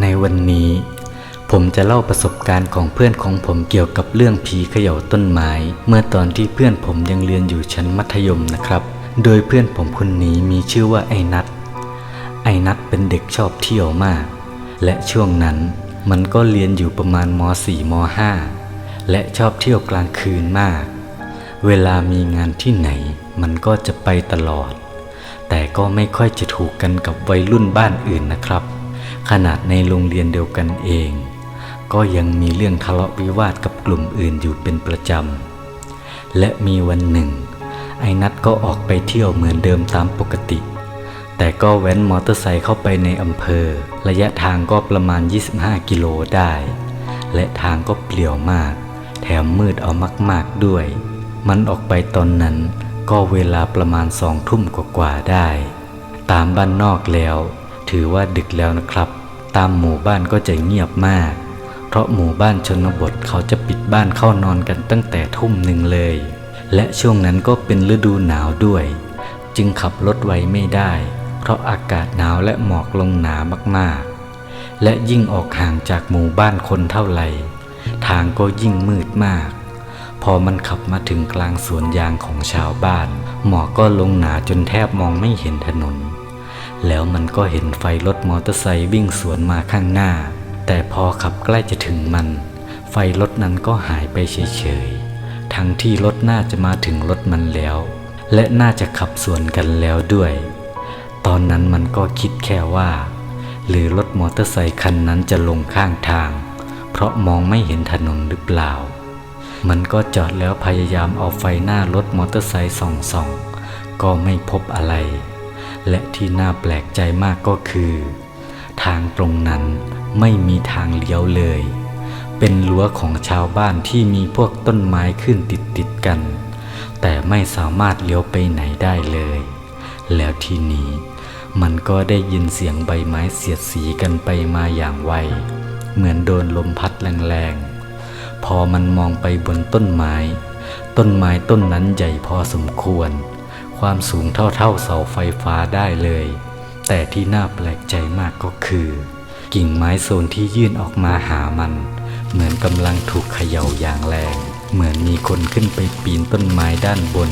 ในวันนี้ ผมจะเล่าประสบการณ์ของเพื่อนของผมเกี่ยวกับเรื่องผีเขย่าต้นไม้ เมื่อตอนที่เพื่อนผมยังเรียนอยู่ชั้นมัธยมนะครับ โดยเพื่อนผมคนนี้มีชื่อว่าไอ้นัทไอ้นัทเป็นเด็กชอบเที่ยวมาก และช่วงนั้นมันก็เรียนอยู่ประมาณม .4 ม .5 และชอบเที่ยวกลางคืนมาก เวลามีงานที่ไหน มันก็จะไปตลอด แต่ก็ไม่ค่อยจะถูกกันกับวัยรุ่นบ้านอื่นนะครับ ขนาดในโรงเรียนเดียวกันเอง ก็ยังมีเรื่องทะเลาะวิวาทกับกลุ่มอื่นอยู่เป็นประจำ และมีวันหนึ่ง ไอ้นัทก็ออกไปเที่ยวเหมือนเดิมตามปกติ แต่ก็แว้นมอเตอร์ไซค์เข้าไปในอำเภอ ระยะทางก็ประมาณ 25 กิโลได้ และทางก็เปลี่ยวมาก แถมมืดเอามาก ๆด้วย มันออกไปตอนนั้นก็เวลาประมาณสองทุ่มกว่าๆได้ ตามบ้านนอกแล้ว ถือว่าดึกแล้วนะครับ ตามหมู่บ้านก็จะเงียบมาก เพราะหมู่บ้านชนบทเขาจะปิดบ้านเข้านอนกันตั้งแต่ทุ่มหนึ่งเลย และช่วงนั้นก็เป็นฤดูหนาวด้วย จึงขับรถไวไม่ได้ เพราะอากาศหนาวและหมอกลงหนามากๆ และยิ่งออกห่างจากหมู่บ้านคนเท่าไหร่ ทางก็ยิ่งมืดมากพอมันขับมาถึงกลางสวนยางของชาวบ้าน หมอกก็ลงหนาจนแทบมองไม่เห็นถนน แล้วมันก็เห็นไฟรถมอเตอร์ไซค์วิ่งสวนมาข้างหน้า แต่พอขับใกล้จะถึงมัน ไฟรถนั้นก็หายไปเฉยๆ ทั้งที่รถน่าจะมาถึงรถมันแล้ว และน่าจะขับสวนกันแล้วด้วย ตอนนั้นมันก็คิดแค่ว่า หรือรถมอเตอร์ไซคันนั้นจะลงข้างทาง เพราะมองไม่เห็นถนนหรือเปล่า มันก็จอดแล้วพยายามเอาไฟหน้ารถมอเตอร์ไซค์ส่องส่องๆก็ไม่พบอะไร และที่น่าแปลกใจมากก็คือ ทางตรงนั้นไม่มีทางเลี้ยวเลย เป็นรั้วของชาวบ้านที่มีพวกต้นไม้ขึ้นติดติดกัน แต่ไม่สามารถเลี้ยวไปไหนได้เลย แล้วทีนี้มันก็ได้ยินเสียงใบไม้เสียดสีกันไปมาอย่างไว เหมือนโดนลมพัดแรงๆ พอมันมองไปบนต้นไม้ ต้นไม้ต้นนั้นใหญ่พอสมควร ความสูงเท่าๆเสาไฟฟ้าได้เลย แต่ที่น่าแปลกใจมากก็คือ กิ่งไม้โซนที่ยื่นออกมาหามัน เหมือนกำลังถูกเขย่าอย่างแรง เหมือนมีคนขึ้นไปปีนต้นไม้ด้านบน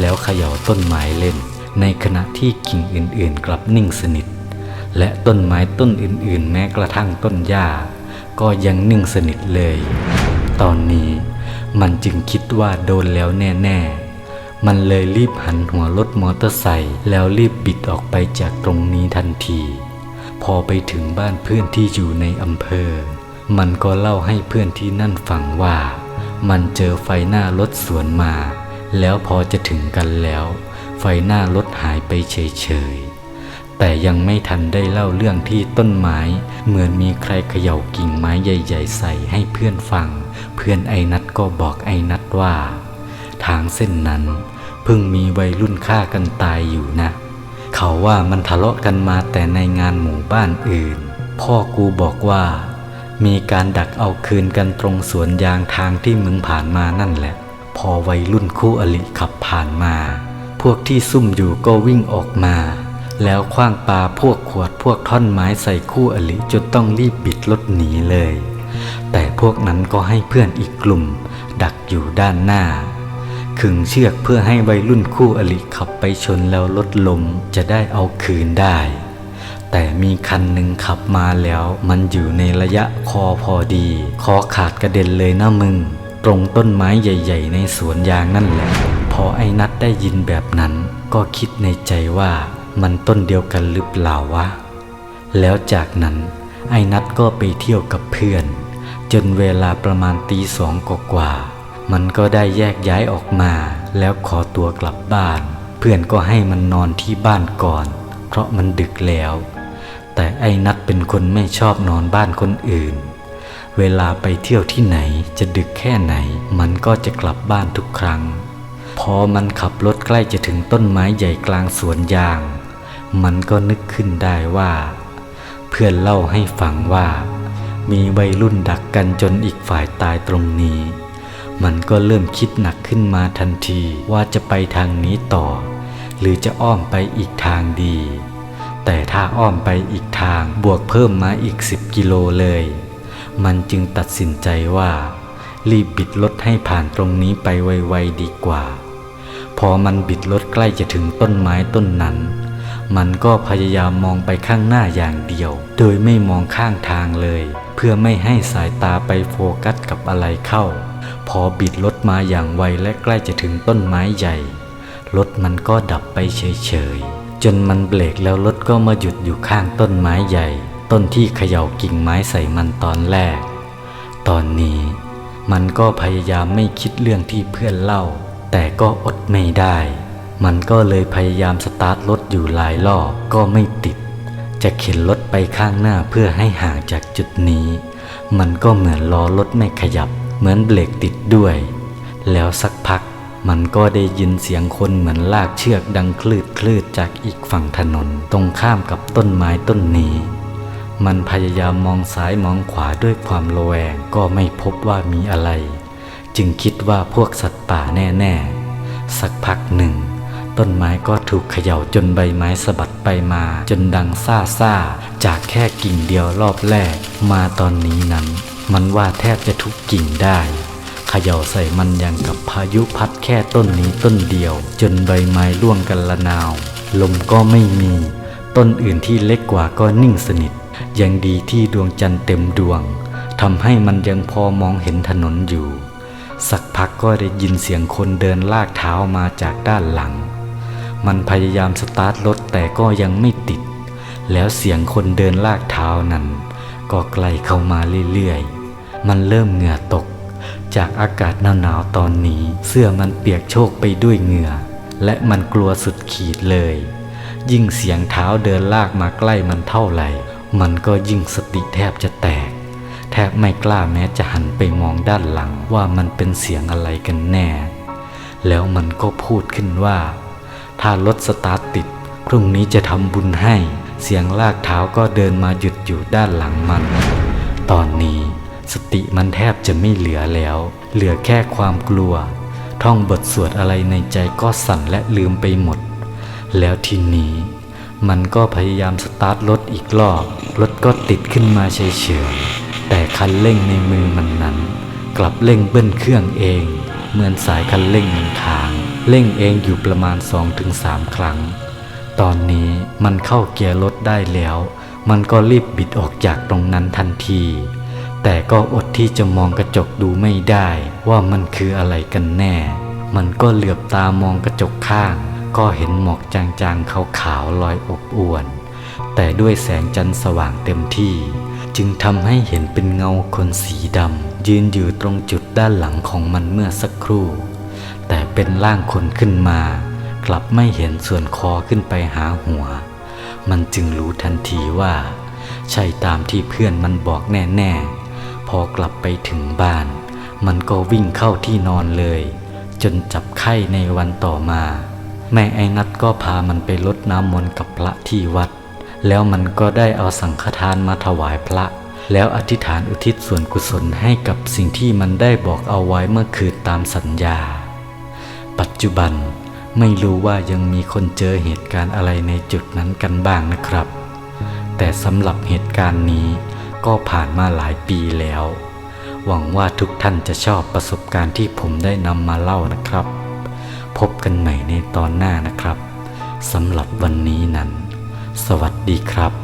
แล้วเขย่าต้นไม้เล่น ในขณะที่กิ่งอื่นๆ กลับนิ่งสนิท และต้นไม้ต้นอื่นๆ แม้กระทั่งต้นหญ้า ก็ยังนิ่งสนิทเลย ตอนนี้มันจึงคิดว่าโดนแล้วแน่ ๆ มันเลยรีบหันหัวรถมอเตอร์ไซค์แล้วรีบบิดออกไปจากตรงนี้ทันที พอไปถึงบ้านเพื่อนที่อยู่ในอำเภอ มันก็เล่าให้เพื่อนที่นั่นฟังว่า มันเจอไฟหน้ารถสวนมา แล้วพอจะถึงกันแล้ว ไฟหน้ารถหายไปเฉยๆ แต่ยังไม่ทันได้เล่าเรื่องที่ต้นไม้ เหมือนมีใครเขย่ากิ่งไม้ใหญ่ ๆ ใส่ให้เพื่อนฟัง เพื่อนไอ้นัดก็บอกไอ้นัดว่า ทางเส้นนั้น เพิ่งมีวัยรุ่นฆ่ากันตายอยู่นะ เขาว่ามันทะเลาะกันมาแต่ในงานหมู่บ้านอื่น พ่อกูบอกว่า มีการดักเอาคืนกันตรงสวนยางทางที่มึงผ่านมานั่นแหละ พอวัยรุ่นคู่อริขับผ่านมา พวกที่ซุ่มอยู่ก็วิ่งออกมา แล้วคว้างปาพวกขวดพวกท่อนไม้ใส่คู่อริจนต้องรีบปิดรถหนีเลยแต่พวกนั้นก็ให้เพื่อนอีกกลุ่ม ดักอยู่ด้านหน้า ขึงเชือกเพื่อให้วัยรุ่นคู่อริขับไปชนแล้วรถลมจะได้เอาคืนได้ แต่มีคันหนึ่งขับมาแล้วมันอยู่ในระยะคอพอดี คอขาดกระเด็นเลยนะมึง ตรงต้นไม้ใหญ่ ๆ ในสวนยางนั่นแหละ พอไอ้นัดได้ยินแบบนั้นก็คิดในใจว่ามันต้นเดียวกันหรือเปล่าวะ แล้วจากนั้นไอ้นัดก็ไปเที่ยวกับเพื่อน จนเวลาประมาณตีสองกว่า มันก็ได้แยกย้ายออกมา แล้วขอตัวกลับบ้าน เพื่อนก็ให้มันนอนที่บ้านก่อน เพราะมันดึกแล้ว แต่ไอ้นัดเป็นคนไม่ชอบนอนบ้านคนอื่น เวลาไปเที่ยวที่ไหนจะดึกแค่ไหน มันก็จะกลับบ้านทุกครั้ง พอมันขับรถใกล้จะถึงต้นไม้ใหญ่กลางสวนยาง มันก็นึกขึ้นได้ว่า เพื่อนเล่าให้ฟังว่า มีวัยรุ่นดักกันจนอีกฝ่ายตายตรงนี้ มันก็เริ่มคิดหนักขึ้นมาทันทีว่าจะไปทางนี้ต่อ หรือจะอ้อมไปอีกทางดี แต่ถ้าอ้อมไปอีกทางบวกเพิ่มมาอีก 10 กิโลเลย มันจึงตัดสินใจว่า รีบบิดรถให้ผ่านตรงนี้ไปไวๆดีกว่า พอมันบิดรถใกล้จะถึงต้นไม้ต้นนั้น มันก็พยายามมองไปข้างหน้าอย่างเดียว โดยไม่มองข้างทางเลย เพื่อไม่ให้สายตาไปโฟกัสกับอะไรเข้า พอบิดรถมาอย่างไวและใกล้จะถึงต้นไม้ใหญ่ รถมันก็ดับไปเฉยๆ จนมันเบรกแล้วรถก็มาหยุดอยู่ข้างต้นไม้ใหญ่ ต้นที่เขย่ากิ่งไม้ใส่มันตอนแรก ตอนนี้มันก็พยายามไม่คิดเรื่องที่เพื่อนเล่า แต่ก็อดไม่ได้ มันก็เลยพยายามสตาร์ทรถอยู่หลายรอบก็ไม่ติด จะเข็นรถไปข้างหน้าเพื่อให้ห่างจากจุดนี้ มันก็เหมือนล้อรถไม่ขยับ เหมือนเบรกติดด้วย แล้วสักพักมันก็ได้ยินเสียงคนเหมือนลากเชือกดังคลืดคลืดจากอีกฝั่งถนนตรงข้ามกับต้นไม้ต้นนี้ มันพยายามมองซ้ายมองขวาด้วยความระแวงก็ไม่พบว่ามีอะไร จึงคิดว่าพวกสัตว์ป่าแน่ๆ สักพักหนึ่ง ต้นไม้ก็ถูกเขย่าจนใบไม้สะบัดไปมา จนดังซ่าซ่าจากแค่กิ่งเดียวรอบแรกมาตอนนี้นั้น มันว่าแทบจะทุกกิ่งได้เขย่าใส่มันอย่างกับพายุพัดแค่ต้นนี้ต้นเดียว จนใบไม้ร่วงกันละนาว ลมก็ไม่มี ต้นอื่นที่เล็กกว่าก็นิ่งสนิท ยังดีที่ดวงจันทร์เต็มดวงทำให้มันยังพอมองเห็นถนนอยู่ สักพักก็ได้ยินเสียงคนเดินลากเท้ามาจากด้านหลัง มันพยายามสตาร์ทรถแต่ก็ยังไม่ติด แล้วเสียงคนเดินลากเท้านั้น ก็ใกล้เข้ามาเรื่อยๆ มันเริ่มเหงื่อตก จากอากาศหนาวๆตอนนี้ เสื้อมันเปียกโชกไปด้วยเหงื่อ และมันกลัวสุดขีดเลย ยิ่งเสียงเท้าเดินลากมาใกล้มันเท่าไหร่ มันก็ยิ่งสติแทบจะแตก แทบไม่กล้าแม้จะหันไปมองด้านหลังว่ามันเป็นเสียงอะไรกันแน่ แล้วมันก็พูดขึ้นว่า ถ้ารถสตาร์ทติด พรุ่งนี้จะทำบุญให้ เสียงลากเท้าก็เดินมาหยุดอยู่ด้านหลังมัน ตอนนี้สติมันแทบจะไม่เหลือแล้ว เหลือแค่ความกลัว ท่องบทสวดอะไรในใจก็สั่นและลืมไปหมด แล้วทีนี้ มันก็พยายามสตาร์ทรถอีกรอบ รถก็ติดขึ้นมาเฉยๆ แต่คันเร่งในมือมันนั้น กลับเร่งเบิ้ลเครื่องเอง เหมือนสายคันเร่งมันค้าง เร่งเองอยู่ประมาณ 2-3 ครั้ง ตอนนี้มันเข้าเกียร์รถได้แล้ว มันก็รีบบิดออกจากตรงนั้นทันที แต่ก็อดที่จะมองกระจกดูไม่ได้ว่ามันคืออะไรกันแน่ มันก็เหลือบตามองกระจกข้าง ก็เห็นหมอกจางๆขาวๆลอยอบอวน แต่ด้วยแสงจันทร์สว่างเต็มที่ จึงทำให้เห็นเป็นเงาคนสีดำยืนอยู่ตรงจุดด้านหลังของมันเมื่อสักครู่ แต่เป็นร่างคนขึ้นมา กลับไม่เห็นส่วนคอขึ้นไปหาหัว มันจึงรู้ทันทีว่า ใช่ตามที่เพื่อนมันบอกแน่ๆ พอกลับไปถึงบ้าน มันก็วิ่งเข้าที่นอนเลย จนจับไข้ในวันต่อมา แม่ไอ้นัดก็พามันไปลดน้ำมนต์กับพระที่วัด แล้วมันก็ได้เอาสังฆทานมาถวายพระ แล้วอธิษฐานอุทิศส่วนกุศลให้กับสิ่งที่มันได้บอกเอาไว้เมื่อคืนตามสัญญา ปัจจุบัน ไม่รู้ว่ายังมีคนเจอเหตุการณ์อะไรในจุดนั้นกันบ้างนะครับ แต่สำหรับเหตุการณ์นี้ก็ผ่านมาหลายปีแล้ว หวังว่าทุกท่านจะชอบประสบการณ์ที่ผมได้นำมาเล่านะครับ พบกันใหม่ในตอนหน้านะครับสำหรับวันนี้นั้น สวัสดีครับ